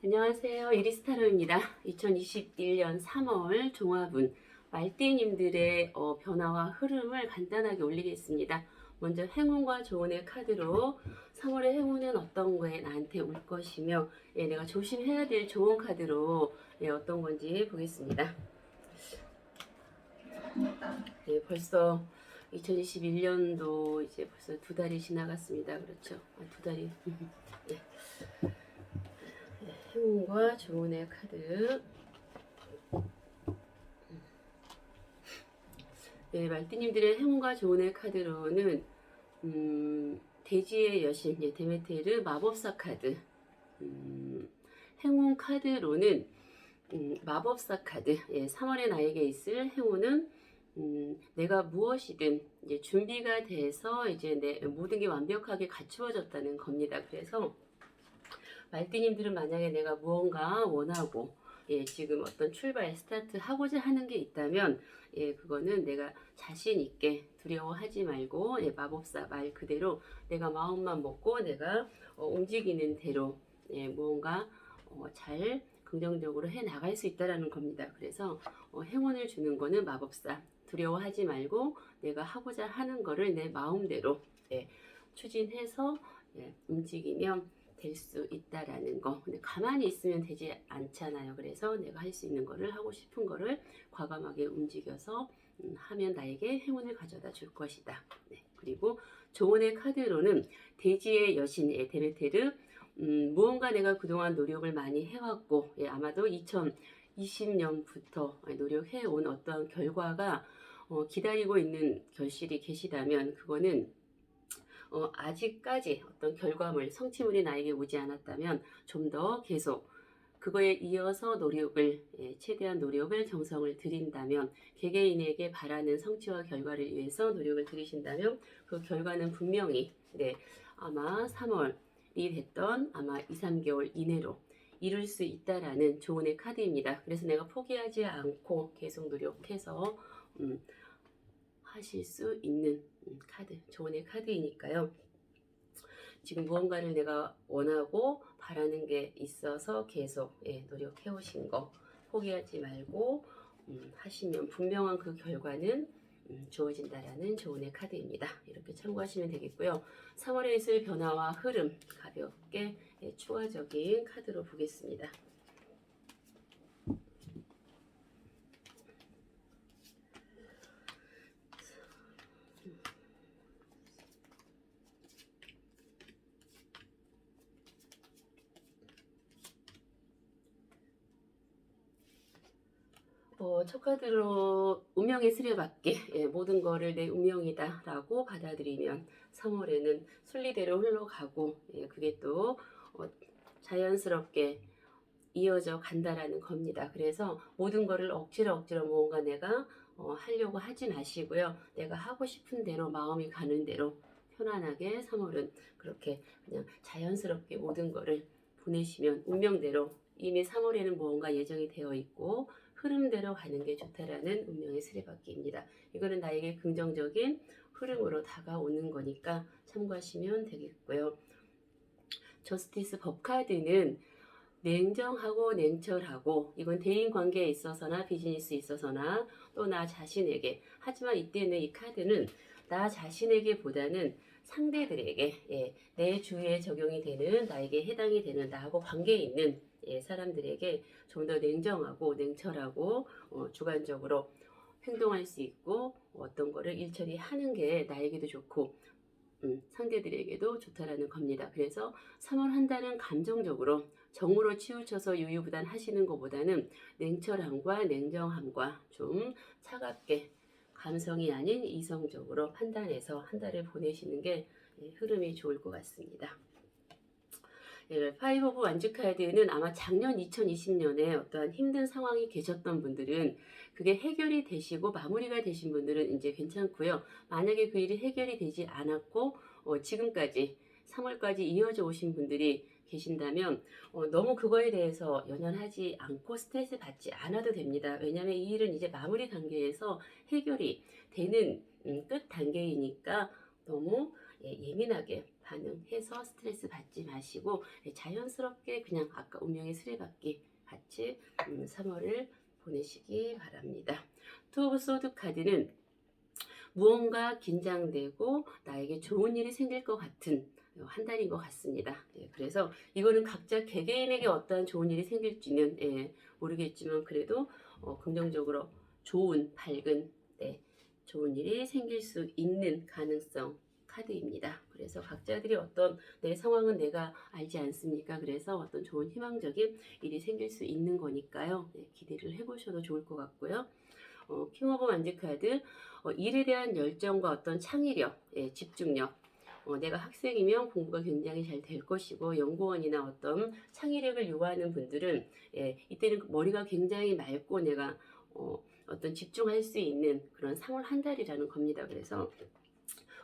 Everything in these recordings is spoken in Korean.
안녕하세요. 이리스타로입니다. 2021년 3월 종합운 말띠님들의 어, 변화와 흐름을 간단하게 올리겠습니다. 먼저 행운과 조언의 카드로 3월의 행운은 어떤 거에 나한테 올 것이며 예, 내가 조심해야 될 좋은 카드로 예, 어떤 건지 보겠습니다. 예, 벌써 2021년도 이제 벌써 두 달이 지나갔습니다. 그렇죠? 아, 두 달이. 예. 행운과 조언의 카드. 네, 말띠님들의 행운과 조언의 카드로는 음, 대지의 여신, 예, 데메테르 마법사 카드. 음, 행운 카드로는 음, 마법사 카드. 예, 3월에 나에게 있을 행운은 음, 내가 무엇이든 준비가 돼서 이제 내 모든 게 완벽하게 갖추어졌다는 겁니다. 그래서 말띠님들은 만약에 내가 무언가 원하고 예, 지금 어떤 출발 스타트 하고자 하는 게 있다면 예, 그거는 내가 자신 있게 두려워하지 말고 예, 마법사 말 그대로 내가 마음만 먹고 내가 어, 움직이는 대로 예, 무언가 어, 잘 긍정적으로 해 나갈 수 있다라는 겁니다. 그래서 어, 행운을 주는 거는 마법사 두려워하지 말고 내가 하고자 하는 거를 내 마음대로 예, 추진해서 예, 움직이면 될 수 있다라는 거. 근데 가만히 있으면 되지 않잖아요. 그래서 내가 할 수 있는 거를 하고 싶은 거를 과감하게 움직여서 음, 하면 나에게 행운을 가져다 줄 것이다. 네. 그리고 조언의 카드로는 대지의 여신의 데메테르 음, 무언가 내가 그동안 노력을 많이 해왔고 예, 아마도 2020년부터 노력해온 어떤 결과가 어, 기다리고 있는 결실이 계시다면 그거는 어, 아직까지 어떤 결과물, 성취물이 나에게 오지 않았다면 좀 더 계속 그거에 이어서 노력을, 예, 최대한 노력을, 정성을 들인다면, 개개인에게 바라는 성취와 결과를 위해서 노력을 들이신다면, 그 결과는 분명히, 네, 아마 3월이 됐던 아마 2, 3개월 이내로 이룰 수 있다라는 조언의 카드입니다. 그래서 내가 포기하지 않고 계속 노력해서, 음, 하실 수 있는 음, 카드, 조언의 카드이니까요. 지금 무언가를 내가 원하고 바라는 게 있어서 계속 예, 노력해 오신 거 포기하지 말고 음, 하시면 분명한 그 결과는 음, 주어진다라는 조언의 카드입니다. 이렇게 참고하시면 되겠고요. 3월에 있을 변화와 흐름 가볍게 예, 추가적인 카드로 보겠습니다. 어, 첫 카드로 운명의 수레받기 예, 모든 거를 내 운명이다 라고 받아들이면 3월에는 순리대로 흘러가고 예, 그게 또 어, 자연스럽게 이어져 간다라는 겁니다. 그래서 모든 거를 억지로 억지로 뭔가 내가 어, 하려고 하지 마시고요. 내가 하고 싶은 대로 마음이 가는 대로 편안하게 3월은 그렇게 그냥 자연스럽게 모든 거를 보내시면 운명대로 이미 3월에는 무언가 예정이 되어 있고 흐름대로 가는 게 좋다라는 운명의 수레바퀴입니다. 이거는 나에게 긍정적인 흐름으로 다가오는 거니까 참고하시면 되겠고요. 저스티스 법카드는 냉정하고 냉철하고 이건 대인 관계에 있어서나 비즈니스에 있어서나 또 나 자신에게 하지만 이때는 이 카드는 나 자신에게 보다는 상대들에게 예, 내 주위에 적용이 되는 나에게 해당이 되는 나하고 관계에 있는 예, 사람들에게 좀 더 냉정하고 냉철하고 어, 주관적으로 행동할 수 있고 어떤 거를 일처리 하는 게 나에게도 좋고 음, 상대들에게도 좋다라는 겁니다. 그래서 3월 한 달은 감정적으로 정으로 치우쳐서 유유부단 하시는 것보다는 냉철함과 냉정함과 좀 차갑게 감성이 아닌 이성적으로 판단해서 한 달을 보내시는 게 예, 흐름이 좋을 것 같습니다. 예, 파이브 오브 완주 카드는 아마 작년 2020년에 어떠한 힘든 상황이 계셨던 분들은 그게 해결이 되시고 마무리가 되신 분들은 이제 괜찮고요. 만약에 그 일이 해결이 되지 않았고 어, 지금까지 3월까지 이어져 오신 분들이 계신다면 어, 너무 그거에 대해서 연연하지 않고 스트레스 받지 않아도 됩니다. 왜냐하면 이 일은 이제 마무리 단계에서 해결이 되는 음, 끝 단계이니까 너무 예, 예민하게 반응해서 스트레스 받지 마시고 예, 자연스럽게 그냥 아까 운명의 수레바퀴 같이 음, 3월을 보내시기 바랍니다. 투 오브 소드 카드는 무언가 긴장되고 나에게 좋은 일이 생길 것 같은 한 달인 것 같습니다. 예, 그래서 이거는 각자 개개인에게 어떠한 좋은 일이 생길지는 예, 모르겠지만 그래도 어, 긍정적으로 좋은 밝은 네, 좋은 일이 생길 수 있는 가능성 카드입니다. 그래서 각자들이 어떤 내 상황은 내가 알지 않습니까? 그래서 어떤 좋은 희망적인 일이 생길 수 있는 거니까요. 네, 기대를 해보셔도 좋을 것 같고요. 어, 킹 오브 만지 카드 어, 일에 대한 열정과 어떤 창의력, 예, 집중력. 어, 내가 학생이면 공부가 굉장히 잘 될 것이고 연구원이나 어떤 창의력을 요구하는 분들은 예, 이때는 머리가 굉장히 맑고 내가 어, 어떤 집중할 수 있는 그런 3월 한 달이라는 겁니다. 그래서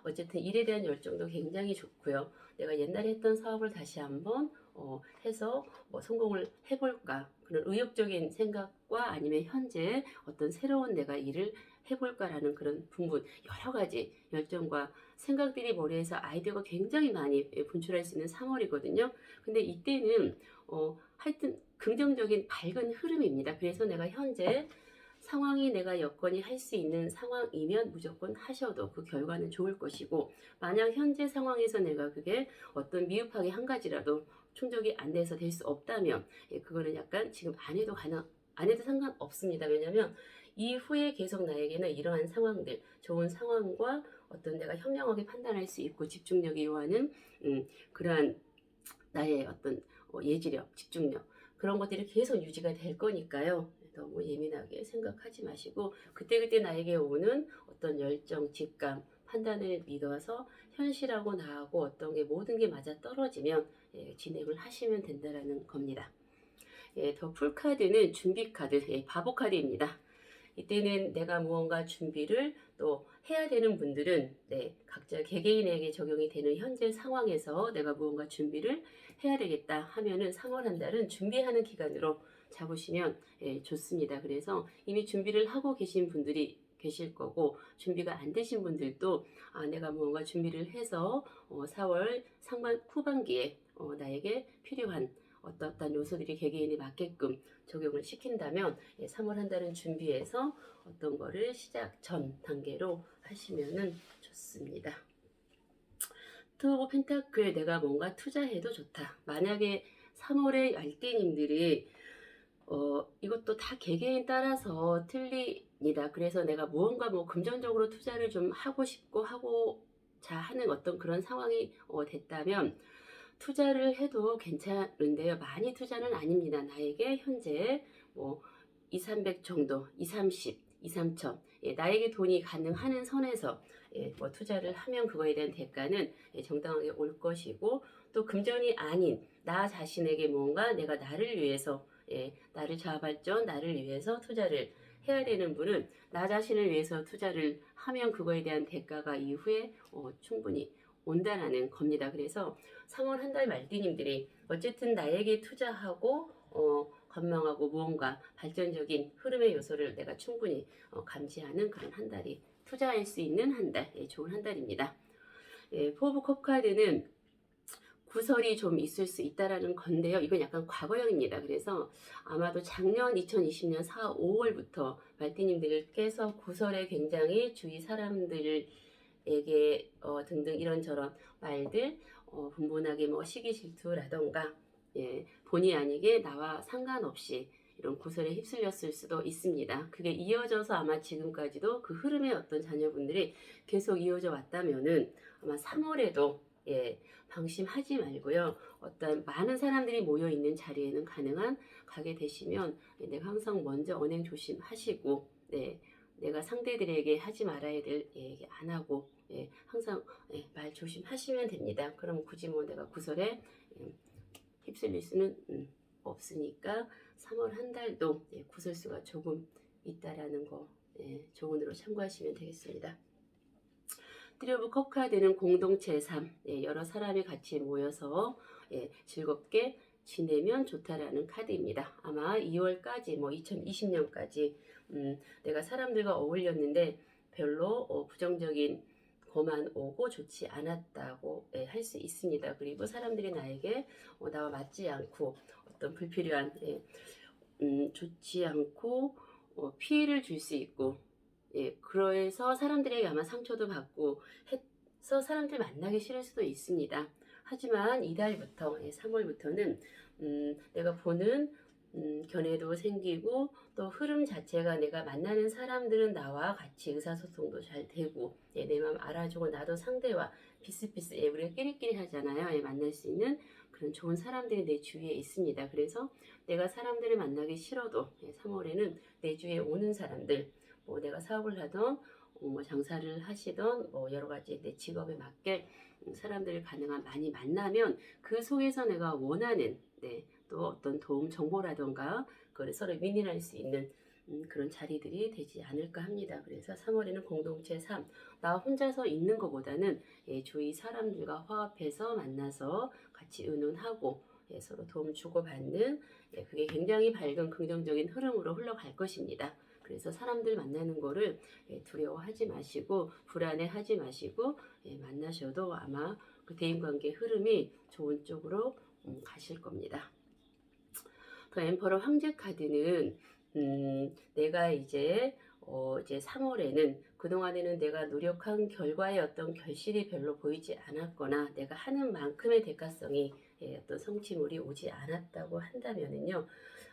어쨌든 일에 대한 열정도 굉장히 좋고요. 내가 옛날에 했던 사업을 다시 한번 어, 해서 뭐 성공을 해볼까 그런 의욕적인 생각과 아니면 현재 어떤 새로운 내가 일을 해볼까라는 그런 분분 여러 가지 열정과 생각들이 머리에서 아이디어가 굉장히 많이 분출할 수 있는 3월이거든요. 근데 이때는 어, 하여튼 긍정적인 밝은 흐름입니다. 그래서 내가 현재 상황이 내가 여건이 할 수 있는 상황이면 무조건 하셔도 그 결과는 좋을 것이고 만약 현재 상황에서 내가 그게 어떤 미흡하게 한 가지라도 충족이 안 돼서 될 수 없다면 예, 그거는 약간 지금 안 해도 가능 안 해도 상관없습니다. 왜냐하면 이후에 계속 나에게는 이러한 상황들 좋은 상황과 어떤 내가 현명하게 판단할 수 있고 집중력이 요하는 음, 그러한 나의 어떤 어, 예지력, 집중력 그런 것들이 계속 유지가 될 거니까요. 너무 예민하게 생각하지 마시고 그때그때 나에게 오는 어떤 열정, 직감, 판단을 믿어서 현실하고 나하고 어떤 게 모든 게 맞아 떨어지면 예, 진행을 하시면 된다라는 겁니다. 예, 더 풀 카드는 준비 카드, 예, 바보 카드입니다. 이때는 내가 무언가 준비를 또 해야 되는 분들은 네, 각자 개개인에게 적용이 되는 현재 상황에서 내가 무언가 준비를 해야 되겠다 하면은 3월 한 달은 준비하는 기간으로 잡으시면 예, 좋습니다. 그래서 이미 준비를 하고 계신 분들이 계실 거고 준비가 안 되신 분들도 아, 내가 무언가 준비를 해서 어, 4월 상반 후반기에 어, 나에게 필요한 어떠한 요소들이 개개인에 맞게끔 적용을 시킨다면 예, 3월 한 달은 준비해서 어떤 거를 시작 전 단계로 하시면은 좋습니다. 투어 펜타클 내가 뭔가 투자해도 좋다. 만약에 3월에 알ጤ님들이 어, 이것도 다 개개인 따라서 틀립니다. 그래서 내가 무언가 뭐 금전적으로 투자를 좀 하고 싶고 하고 자 하는 어떤 그런 상황이 어, 됐다면 투자를 해도 괜찮은데요. 많이 투자는 아닙니다. 나에게 현재 뭐 2, 300 정도, 2, 30, 2, 3천. 예, 나에게 돈이 가능하는 선에서 예, 뭐 투자를 하면 그거에 대한 대가는 예, 정당하게 올 것이고 또 금전이 아닌 나 자신에게 뭔가 내가 나를 위해서 예, 나를 자발전, 나를 위해서 투자를 해야 되는 분은 나 자신을 위해서 투자를 하면 그거에 대한 대가가 이후에 어, 충분히 온다라는 겁니다. 그래서 3월 한 달 말띠님들이 어쨌든 나에게 투자하고 어, 건망하고 무언가 발전적인 흐름의 요소를 내가 충분히 어, 감지하는 그런 한 달이 투자할 수 있는 한 달, 예, 좋은 한 달입니다. 예, 포브 컵 카드는 구설이 좀 있을 수 있다라는 건데요. 이건 약간 과거형입니다. 그래서 아마도 작년 2020년 4, 5월부터 말띠님들께서 구설에 굉장히 주위 사람들에게 어, 등등 이런저런 말들 어, 분분하게 뭐 시기 질투라던가 예, 본의 아니게 나와 상관없이 이런 구설에 휩쓸렸을 수도 있습니다. 그게 이어져서 아마 지금까지도 그 흐름의 어떤 자녀분들이 계속 이어져 왔다면은 아마 3월에도 예, 방심하지 말고요. 어떤 많은 사람들이 모여 있는 자리에는 가능한 가게 되시면 예, 내가 항상 먼저 언행 조심하시고 네, 내가 상대들에게 하지 말아야 될 얘기 안 하고 예, 항상 예, 말 조심하시면 됩니다. 그럼 굳이 뭐 내가 구설에 예, 휩쓸릴 수는 음, 없으니까 3월 한 달도 예, 구설수가 조금 있다라는 거 예, 조언으로 참고하시면 되겠습니다. 트리오브 컵 카드는 공동체 삶, 예, 여러 사람이 같이 모여서 예, 즐겁게 지내면 좋다라는 카드입니다. 아마 2월까지, 뭐 2020년까지 음, 내가 사람들과 어울렸는데 별로 어, 부정적인 범한 오고 좋지 않았다고 예, 할수 있습니다. 그리고 사람들이 나에게 어, 나와 맞지 않고 어떤 불필요한 예, 음, 좋지 않고 어, 피해를 줄 수 있고 예, 그래서 사람들에게 아마 상처도 받고 해서 사람들 만나기 싫을 수도 있습니다. 하지만 이달부터 예, 3월부터는 음, 내가 보는 음, 견해도 생기고 또 흐름 자체가 내가 만나는 사람들은 나와 같이 의사소통도 잘 되고 예, 내 마음 알아주고 나도 상대와 비슷비슷 예, 우리가 끼리끼리 하잖아요. 예, 만날 수 있는 그런 좋은 사람들이 내 주위에 있습니다. 그래서 내가 사람들을 만나기 싫어도 예, 3월에는 내 주위에 오는 사람들 뭐 내가 사업을 하던 어, 뭐 장사를 하시던 뭐 여러 가지 내 직업에 맞게 음, 사람들을 가능한 많이 만나면 그 속에서 내가 원하는 네, 또 어떤 도움 정보라던가 그걸 서로 윈윈할 수 있는 음, 그런 자리들이 되지 않을까 합니다. 그래서 3월에는 공동체 3, 나 혼자서 있는 것보다는 예, 주위 사람들과 화합해서 만나서 같이 의논하고 예, 서로 도움 주고받는 예, 그게 굉장히 밝은 긍정적인 흐름으로 흘러갈 것입니다. 그래서 사람들 만나는 거를 예, 두려워하지 마시고 불안해하지 마시고 예, 만나셔도 아마 그 대인관계 흐름이 좋은 쪽으로 음, 가실 겁니다. 그 엠퍼러 황제 카드는 음, 내가 이제 어, 이제 3월에는 그동안에는 내가 노력한 결과의 어떤 결실이 별로 보이지 않았거나 내가 하는 만큼의 대가성이 예, 어떤 성취물이 오지 않았다고 한다면은요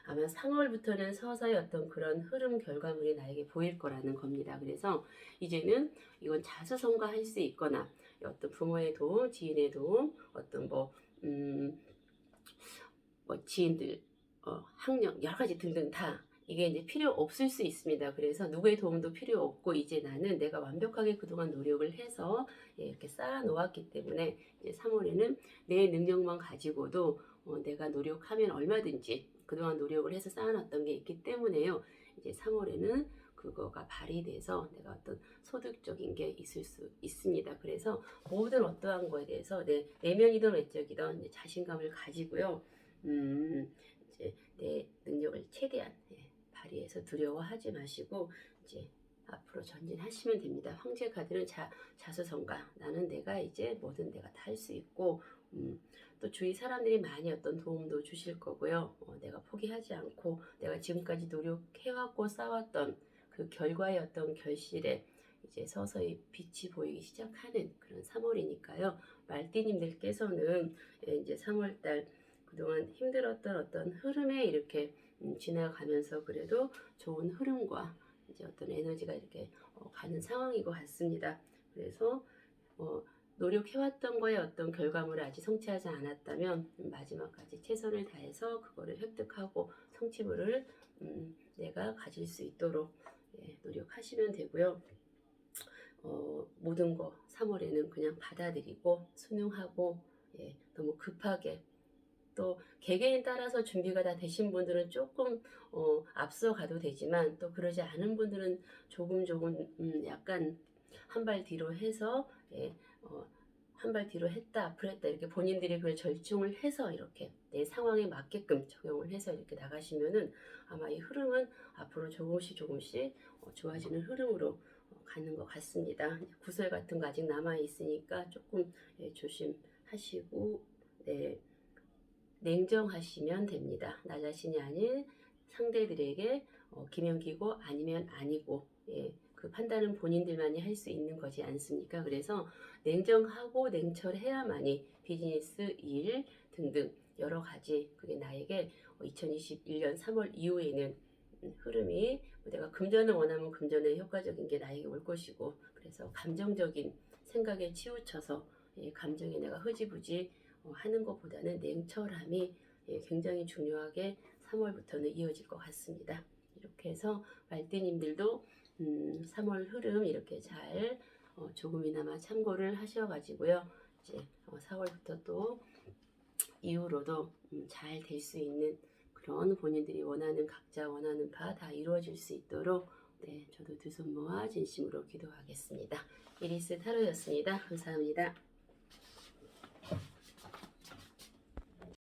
아마 3월부터는 서서히 어떤 그런 흐름 결과물이 나에게 보일 거라는 겁니다. 그래서 이제는 이건 자수성가할 수 있거나 어떤 부모의 도움, 지인의 도움, 어떤 뭐, 음, 뭐 지인들, 어, 학력 여러 가지 등등 다 이게 이제 필요 없을 수 있습니다. 그래서 누구의 도움도 필요 없고 이제 나는 내가 완벽하게 그동안 노력을 해서 예, 이렇게 쌓아 놓았기 때문에 이제 3월에는 내 능력만 가지고도 어, 내가 노력하면 얼마든지 그동안 노력을 해서 쌓아놨던 게 있기 때문에요. 이제 3월에는 그거가 발휘돼서 내가 어떤 소득적인 게 있을 수 있습니다. 그래서 모든 어떠한 거에 대해서 내 내면이든 외적이든 자신감을 가지고요. 음, 이제 내 능력을 최대한 예, 발휘해서 두려워하지 마시고 이제 앞으로 전진하시면 됩니다. 황제 카드는 자, 자수성가. 나는 내가 이제 뭐든 내가 다 할 수 있고, 음, 또 주위 사람들이 많이 어떤 도움도 주실 거고요. 어, 내가 포기하지 않고 내가 지금까지 노력해왔고 쌓았던 그 결과의 어떤 결실에 이제 서서히 빛이 보이기 시작하는 그런 3월이니까요. 말띠님들께서는 예, 이제 3월달 그동안 힘들었던 어떤 흐름에 이렇게 음, 지나가면서 그래도 좋은 흐름과 이제 어떤 에너지가 이렇게 어, 가는 상황인 것 같습니다. 그래서 어, 노력해왔던 거에 어떤 결과물을 아직 성취하지 않았다면 음, 마지막까지 최선을 다해서 그거를 획득하고 성취물을 음, 내가 가질 수 있도록 예, 노력하시면 되고요. 어, 모든 거 3월에는 그냥 받아들이고 순응하고 예, 너무 급하게 또 개개인 따라서 준비가 다 되신 분들은 조금 어, 앞서 가도 되지만 또 그러지 않은 분들은 조금 조금 음, 약간 한 발 뒤로 해서 예, 어, 한발 뒤로 했다 앞으로 했다 이렇게 본인들이 그걸 절충을 해서 이렇게 내 상황에 맞게끔 적용을 해서 이렇게 나가시면은 아마 이 흐름은 앞으로 조금씩 조금씩 어, 좋아지는 흐름으로 어, 가는 것 같습니다. 구설 같은 거 아직 남아 있으니까 조금 예, 조심하시고 네. 냉정하시면 됩니다. 나 자신이 아닌 상대들에게 어, 기면 기고 아니면 아니고 예, 그 판단은 본인들만이 할 수 있는 거지 않습니까? 그래서 냉정하고 냉철해야만이 비즈니스, 일 등등 여러 가지 그게 나에게 2021년 3월 이후에는 음, 흐름이 내가 금전을 원하면 금전의 효과적인 게 나에게 올 것이고 그래서 감정적인 생각에 치우쳐서 예, 감정에 내가 흐지부지 어, 하는 것보다는 냉철함이 예, 굉장히 중요하게 3월부터는 이어질 것 같습니다. 이렇게 해서 말띠님들도 음, 3월 흐름 이렇게 잘 어, 조금이나마 참고를 하셔가지고요. 이제 어, 4월부터 또 이후로도 음, 잘될 수 있는 그런 본인들이 원하는 각자 원하는 바 다 이루어질 수 있도록 네, 저도 두 손 모아 진심으로 기도하겠습니다. 이리스 타로였습니다. 감사합니다.